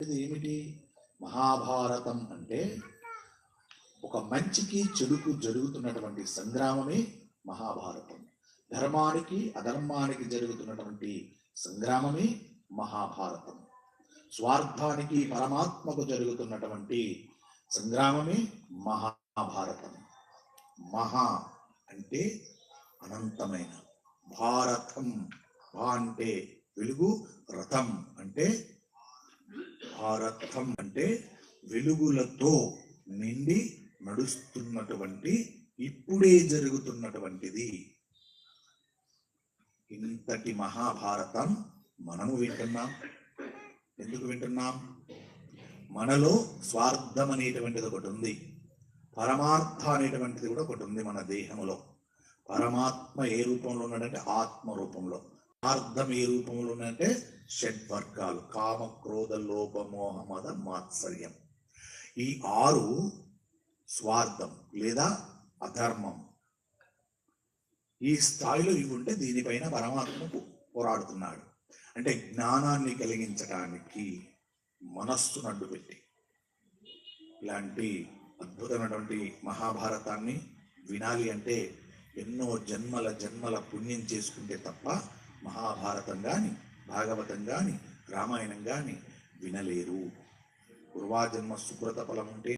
ఇది ఏమిటి? మహాభారతం అంటే ఒక మంచికి చెడుకు జరుగుతున్నటువంటి సంగ్రామమే మహాభారతం. ధర్మానికి అధర్మానికి జరుగుతున్నటువంటి సంగ్రామమే మహాభారతం. స్వార్థానికి పరమాత్మకు జరుగుతున్నటువంటి సంగ్రామమే మహాభారతం. మహా అంటే అనంతమైన. భారతం. భా అంటే వెలుగు రథం అంటే భారతం అంటే వెలుగులతో నిండి నడుస్తున్నటువంటి ఇప్పుడే జరుగుతున్నటువంటిది. ఇంతటి మహాభారతం మనము వింటున్నాం. ఎందుకు వింటున్నాం? మనలో స్వార్థం అనేటువంటిది ఒకటి ఉంది. పరమార్థ అనేటువంటిది కూడా ఒకటి ఉంది మన దేహంలో. పరమాత్మ ఏ రూపంలో ఉన్నాడంటే ఆత్మ రూపంలో. అర్థం ఏ రూపంలో ఉన్నాడంటే షడ్వర్గాలు కామ క్రోధ లోభ మోహ మద మాత్సర్యం. ఈ ఆరు స్వార్థం లేదా అధర్మం. ఈ స్థాయిలో ఇవి ఉంటే దీనిపైన పరమాత్మ పోరాడుతున్నాడు. అంటే జ్ఞానాన్ని కలిగించడానికి మనస్సును అడ్డుపెట్టి. ఇలాంటి అద్భుతమైనటువంటి మహాభారతాన్ని వినాలి అంటే ఎన్నో జన్మల జన్మల పుణ్యం చేసుకుంటే తప్ప మహాభారతం గాని భాగవతం గాని రామాయణం గాని వినలేరు. పూర్వాజన్మ సుకృత ఫలం ఉంటే